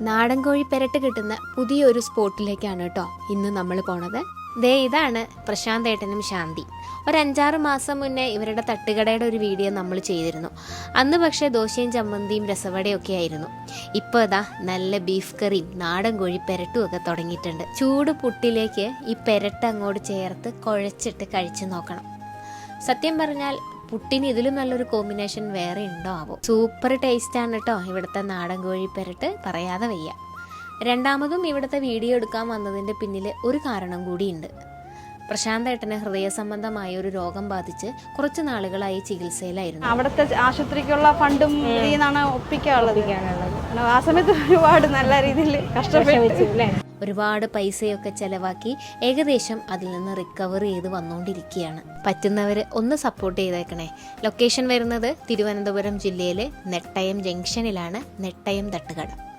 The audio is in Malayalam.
നാടൻ കോഴി പെരട്ട് കിട്ടുന്ന പുതിയൊരു സ്പോട്ടിലേക്കാണ് കേട്ടോ ഇന്ന് നമ്മൾ പോണത്. ദേ ഇതാണ് പ്രശാന്ത് ഏട്ടനും ശാന്തി. ഒരു അഞ്ചാറ് മാസം മുന്നേ ഇവരുടെ തട്ടുകടയുടെ ഒരു വീഡിയോ നമ്മൾ ചെയ്തിരുന്നു. അന്ന് പക്ഷേ ദോശയും ചമ്മന്തിയും രസവടയും ഒക്കെ ആയിരുന്നു. ഇപ്പോൾ ഇതാ നല്ല ബീഫ് കറിയും നാടൻ കോഴി പെരട്ടും ഒക്കെ തുടങ്ങിയിട്ടുണ്ട്. ചൂട് പുട്ടിലേക്ക് ഈ പെരട്ട് അങ്ങോട്ട് ചേർത്ത് കുഴച്ചിട്ട് കഴിച്ചു നോക്കണം. സത്യം പറഞ്ഞാൽ പുട്ടിന് ഇതിലും നല്ലൊരു കോമ്പിനേഷൻ വേറെ ഉണ്ടോ ആവോ സൂപ്പർ ടേസ്റ്റ് ആണ് കേട്ടോ ഇവിടുത്തെ നാടൻ കോഴി പെരട്ട് പറയാതെ വയ്യ. രണ്ടാമതും ഇവിടുത്തെ വീഡിയോ എടുക്കാൻ വന്നതിന്റെ പിന്നിൽ ഒരു കാരണം കൂടിയുണ്ട്. പ്രശാന്ത് ഏട്ടനെ ഹൃദയ സംബന്ധമായ ഒരു രോഗം ബാധിച്ച് കുറച്ച് നാളുകളായി ചികിത്സയിലായിരുന്നു. അവിടുത്തെ ആശുപത്രിക്കുള്ള ഫണ്ടും ഒപ്പിക്കാനുള്ളത്. ആ സമയത്ത് ഒരുപാട് നല്ല രീതിയിൽ കഷ്ടപ്പെട്ടു ഒരുപാട് പൈസയൊക്കെ ചെലവാക്കി ഏകദേശം അതിൽ നിന്ന് റിക്കവർ ചെയ്ത് വന്നുകൊണ്ടിരിക്കുകയാണ് പറ്റുന്നവരെ ഒന്ന് സപ്പോർട്ട് ചെയ്തേക്കണേ. ലൊക്കേഷൻ വരുന്നത് തിരുവനന്തപുരം ജില്ലയിലെ നെട്ടയം ജംഗ്ഷനിലാണ് നെട്ടയം തട്ടുകട.